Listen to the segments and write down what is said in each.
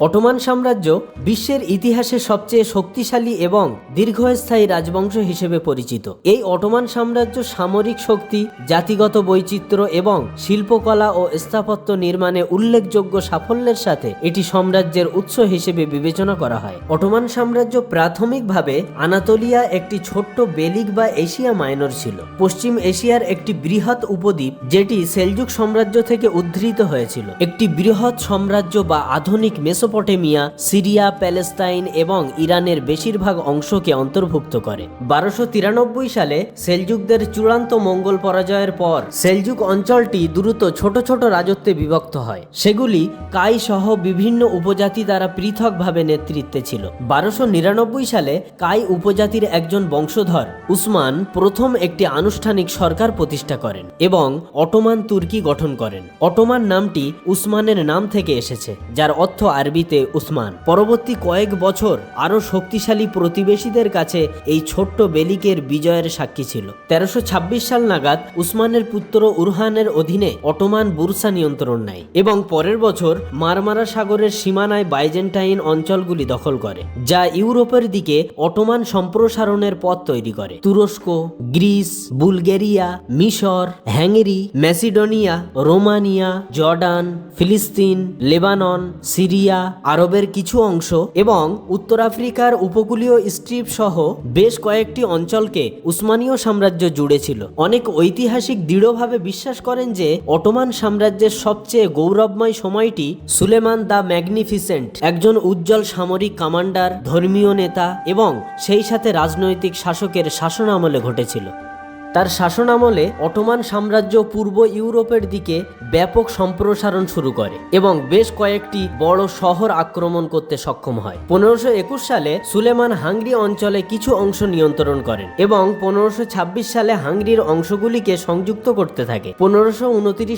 Ottoman সাম্রাজ্য বিশ্বের ইতিহাসে সবচেয়ে শক্তিশালী এবং দীর্ঘস্থায়ী রাজবংশ হিসেবে পরিচিত। এই অটোমান সাম্রাজ্য সামরিক শক্তি, জাতিগত বৈচিত্র্য এবং শিল্পকলা ও স্থাপত্য নির্মাণে উল্লেখযোগ্য সাফল্যের সাথে এটি সাম্রাজ্যের উৎস হিসেবে বিবেচনা করা হয়। অটোমান সাম্রাজ্য প্রাথমিকভাবে আনাতোলিয়া একটি ছোট্ট বেলিক বা এশিয়া মাইনর ছিল। পশ্চিম এশিয়ার একটি বৃহৎ উপদ্বীপ, যেটি সেলজুক সাম্রাজ্য থেকে উদ্ধৃত হয়েছিল। একটি বৃহৎ সাম্রাজ্য বা আধুনিক মেসোপটেমিয়া, সিরিয়া, প্যালেস্তাইন এবং ইরানের বেশিরভাগ অংশকে অন্তর্ভুক্ত করে। বারোশো সালে সেলজুকদের চূড়ান্ত মঙ্গল পরাজয়ের পর সেলজুক অঞ্চলটি দ্রুত ছোট ছোট রাজত্বে বিভক্ত হয়। সেগুলি কাই সহ বিভিন্ন উপজাতি দ্বারা পৃথকভাবে নেতৃত্বে ছিল। বারোশো সালে কাই উপজাতির একজন বংশধর উসমান প্রথম একটি আনুষ্ঠানিক সরকার প্রতিষ্ঠা করেন এবং অটোমান তুর্কি গঠন করেন। অটোমান নামটি উসমানের নাম থেকে এসেছে, যার অর্থ আরবিতে উসমান। পরবর্তী কয়েক বছর আরও শক্তিশালী প্রতিবেশীদের কাছে এই ছোট্ট বেলিকের বিজয়ের সাক্ষী ছিল। তেরোশো সাল নাগাদ উসমানের পুত্র উরহানের অধীনে অটোমান বুরসা নিয়ন্ত্রণ নেয় এবং পরের বছর মারমারা সাগরের সীমানায় বাইজেন্টাইন অঞ্চলগুলি দখল করে, যা ইউরোপের দিকে অটোমান সম্প্রসারণের পথ তৈরি করে। তুরস্ক, গ্রিস, বুলগেরিয়া, মিশর হ্যাঙ্গেরি ম্যাসিডোনিয়া, রোমানিয়া, জর্ডান, ফিলিস্তিন, লেবানন, সিরিয়া আরবের কিছু অংশ এবং উত্তর আফ্রিকার উপকূলীয় স্ট্রিপ সহ বেশ কয়েকটি অঞ্চলকে উসমানীয় সাম্রাজ্য জুড়ে ছিল অনেক ঐতিহাসিক দৃঢ়ভাবে বিশ্বাস করেন যে অটোমান সাম্রাজ্যের সবচেয়ে গৌরবময় সময়টি সুলেমান দ্য ম্যাগনিফিসেন্ট, একজন উজ্জ্বল সামরিক কমান্ডার, ধর্মীয় নেতা এবং সেই সাথে রাজনৈতিক শাসকের শাসনামলে ঘটেছিল। তার শাসনামলে অটোমান সাম্রাজ্য পূর্ব ইউরোপের দিকে ব্যাপক সম্প্রসারণ শুরু করে এবং বেশ কয়েকটি বড় শহর আক্রমণ করতে সক্ষম হয়। পনেরোশো একুশ সালে সুলেমান হাঙ্গরি অঞ্চলে কিছু অংশ নিয়ন্ত্রণ করেন এবং পনেরোশো ছাব্বিশ সালে হাঙ্গরির অংশগুলিকে সংযুক্ত করতে থাকে। পনেরোশো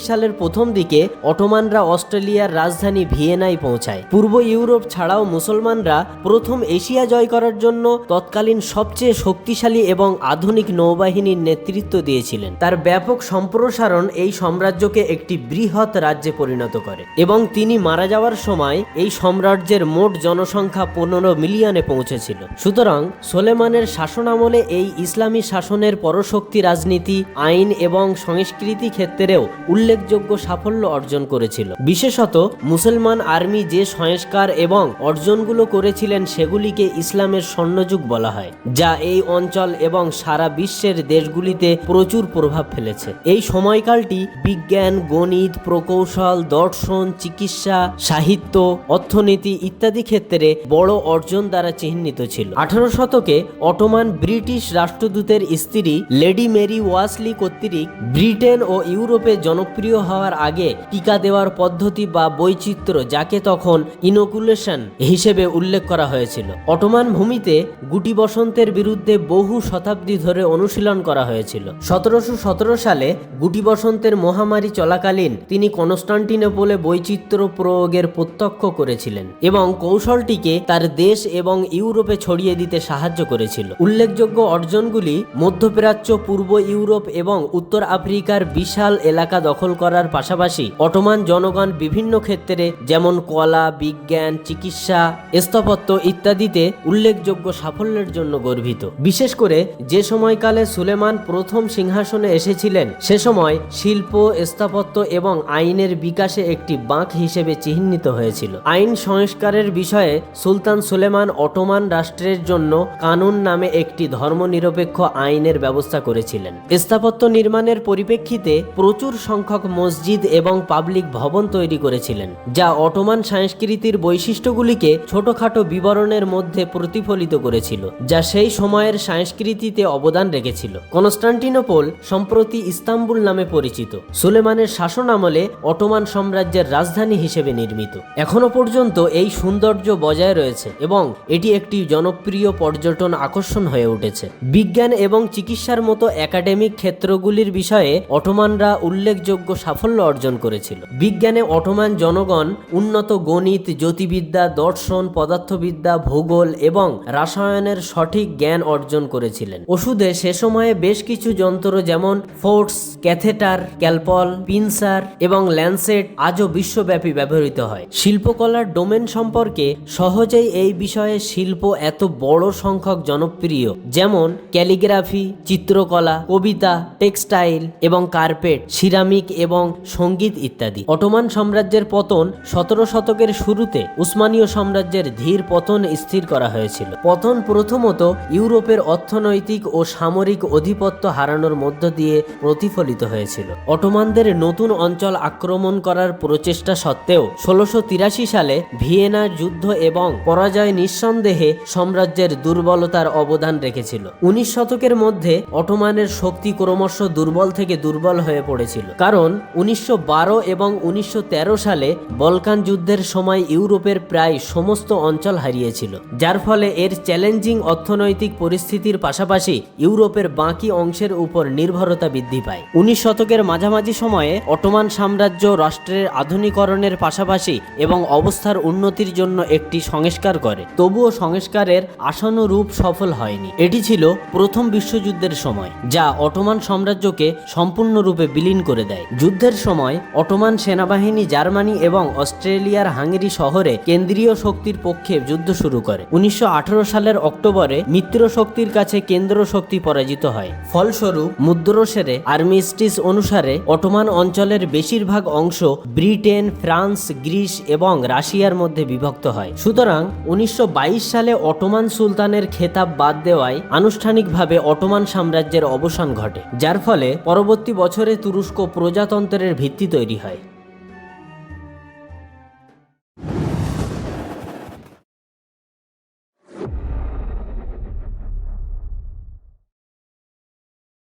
সালের প্রথম দিকে অটোমানরা অস্ট্রেলিয়ার রাজধানী ভিয়েনায় পৌঁছায়। পূর্ব ইউরোপ ছাড়াও মুসলমানরা প্রথম এশিয়া জয় করার জন্য তৎকালীন সবচেয়ে শক্তিশালী এবং আধুনিক নৌবাহিনীর নেতৃত্ব দিয়েছিলেন। তার ব্যাপক সম্প্রসারণ এই সাম্রাজ্যকে একটি বৃহৎ রাজ্যে পরিণত করে এবং তিনি মারা যাওয়ার সময় এই সাম্রাজ্যের মোট জনসংখ্যা পনেরো মিলিয়নে পৌঁছেছিল। সুতরাং সোলেমানের শাসনামলে এই ইসলামী শাসনের পরশক্তি রাজনীতি, আইন এবং সংস্কৃতি ক্ষেত্রেও উল্লেখযোগ্য সাফল্য অর্জন করেছিল। বিশেষত মুসলমান আর্মি যে সংস্কার এবং অর্জনগুলো করেছিলেন সেগুলিকে ইসলামের স্বর্ণযুগ বলা হয়, যা এই অঞ্চল এবং সারা বিশ্বের দেশগুলিতে প্রচুর প্রভাব ফেলেছে। এই সময়কালটি বিজ্ঞান, গণিত, প্রকৌশল, দর্শন, চিকিৎসা, সাহিত্য, অর্থনীতি ইত্যাদি ক্ষেত্রে বড় অর্জন দ্বারা চিহ্নিত ছিল। আঠারো শতকে অটোমান ব্রিটিশ রাষ্ট্রদূতের স্ত্রী লেডি মেরি ওয়াসলি কর্তৃক ব্রিটেন ও ইউরোপে জনপ্রিয় হওয়ার আগে টিকা দেওয়ার পদ্ধতি বা বৈচিত্র্য যাকে তখন ইনোকুলেশন হিসেবে উল্লেখ করা হয়েছিল। অটোমান ভূমিতে গুটি বসন্তের বিরুদ্ধে বহু শতাব্দী ধরে অনুশীলন করা হয়েছিল। সতেরোশো সতেরো সালে গুটি বসন্তের মহামারী চলাকালীন তিনি কনস্টান্টিনোপলে বৈচিত্র্য প্রয়োগের প্রত্যক্ষ করেছিলেন এবং কৌশলটিকে তার দেশ এবং ইউরোপে ছড়িয়ে দিতে সাহায্য করেছিল। উল্লেখযোগ্য অর্জনগুলি মধ্যপ্রাচ্য, পূর্ব ইউরোপ এবং উত্তর আফ্রিকার বিশাল এলাকা দখল করার পাশাপাশি অটোমান জনগণ বিভিন্ন ক্ষেত্রে যেমন কলা, বিজ্ঞান, চিকিৎসা, স্থাপত্য ইত্যাদিতে উল্লেখযোগ্য সাফল্যের জন্য গর্বিত। বিশেষ করে যে সময়কালে সুলেমান প্রথম সিংহাসনে এসেছিলেন। সে সময় শিল্প, স্থাপত্য এবং আইনের বিকাশে একটি বাঁক হিসেবে চিহ্নিত হয়েছিল। আইন সংস্কারের বিষয়ে সুলতান সুলেমান অটোমান রাষ্ট্রের জন্য কানুন নামে একটি ধর্মনিরপেক্ষ আইনের ব্যবস্থা করেছিলেন। স্থাপত্য নির্মাণের পরিপ্রেক্ষিতে প্রচুর সংখ্যক মসজিদ এবং পাবলিক ভবন তৈরি করেছিলেন, যা অটোমান সংস্কৃতির বৈশিষ্ট্যগুলিকে ছোটখাটো বিবরণের মধ্যে প্রতিফলিত করেছিল, যা সেই সময়ের সংস্কৃতিতে অবদান রেখেছিল। কনস্টান্টিনোপল সম্প্রতি ইস্তাম্বুল নামে পরিচিত। সুলেমানের শাসন আমলে অটোমান সাম্রাজ্যের রাজধানী হিসেবে নির্মিত। এখনও পর্যন্ত এই সৌন্দর্য বজায় রয়েছে এবং এটি একটি জনপ্রিয় পর্যটন আকর্ষণ হয়ে উঠেছে। বিজ্ঞান এবং চিকিৎসার মতো একাডেমিক ক্ষেত্রগুলির বিষয়ে অটোমানরা উল্লেখযোগ্য সাফল্য অর্জন করেছিল। বিজ্ঞানে অটোমান জনগণ উন্নত গণিত, জ্যোতিবিদ্যা, দর্শন, পদার্থবিদ্যা, ভূগোল এবং রাসায়নের সঠিক জ্ঞান অর্জন করেছিলেন। ওষুধে সে সময়ে বেশ কিছু যন্ত্র যেমন ফোর্স, ক্যাথেটার, ক্যালপল, পিনসার এবং ল্যান্সেট আজও বিশ্বব্যাপী ব্যবহৃত হয়। শিল্পকলার ডোমেন সম্পর্কে সহজেই এই বিষয়ে শিল্প এত বড় সংখ্যক জনপ্রিয়, যেমন ক্যালিগ্রাফি, চিত্রকলা, কবিতা, টেক্সটাইল এবং কার্পেট, সিরামিক এবং সংগীত ইত্যাদি। অটোমান সাম্রাজ্যের পতন সতেরো শতকের শুরুতে উসমানীয় সাম্রাজ্যের ধীর পতন স্থির করা হয়েছিল। পতন প্রথমত ইউরোপের অর্থনৈতিক ও সামরিক আধিপত্য হারানোর মধ্য দিয়ে প্রতিফলিত হয়েছিল। অটোমানদের নতুন অঞ্চল আক্রমণ করার প্রচেষ্টা সত্ত্বেও ষোলোশো সালে ভিয়েনা যুদ্ধ এবং পরাজয় নিঃসন্দেহে সাম্রাজ্যের দুর্বলতার অবদান রেখেছিল। উনিশ শতকের মধ্যে অটোমানের শক্তি ক্রমশ দুর্বল থেকে দুর্বল হয়ে পড়েছিল। কারণ উনিশশো বারো এবং উনিশশো তেরো সালে বলকান যুদ্ধের সময় ইউরোপের প্রায় সমস্ত অঞ্চল হারিয়েছিল, যার ফলে এর চ্যালেঞ্জিং অর্থনৈতিক পরিস্থিতির পাশাপাশি ইউরোপের বাকি অংশের উপর নির্ভরতা বৃদ্ধি পায়। উনিশ শতকের মাঝামাঝি সময়ে অটোমান সাম্রাজ্য রাষ্ট্রের আধুনিকরণের পাশাপাশি এবং অবস্থার উন্নতির জন্য একটি সংস্কার করে। তবুও সংস্কারের আশানুরূপ সফল হয়নি। এটি ছিল প্রথম বিশ্বযুদ্ধের সময়, যা অটোমান সাম্রাজ্যকে সম্পূর্ণরূপে বিলীন করে দেয়। যুদ্ধের সময় অটোমান সেনাবাহিনী জার্মানি এবং অস্ট্রেলিয়ার হাঙ্গেরি শহরে কেন্দ্রীয় শক্তির পক্ষে যুদ্ধ শুরু করে। উনিশশো আঠারো সালের অক্টোবরে মিত্র শক্তির কাছে কেন্দ্র শক্তি পরাজিত হয়। ফলস্বরূপ মুদ্রসেরে আর্মিস্টিস অনুসারে অটোমান অঞ্চলের বেশিরভাগ অংশ ব্রিটেন, ফ্রান্স, গ্রিস এবং রাশিয়ার মধ্যে বিভক্ত হয়। সুতরাং উনিশশো বাইশ সালে অটোমান সুলতানের খেতাব বাদ দেওয়ায় আনুষ্ঠানিকভাবে অটোমান সাম্রাজ্যের অবসান ঘটে, যার ফলে পরবর্তী বছরে তুরস্ক প্রজাতন্ত্রের ভিত্তি তৈরি হয়।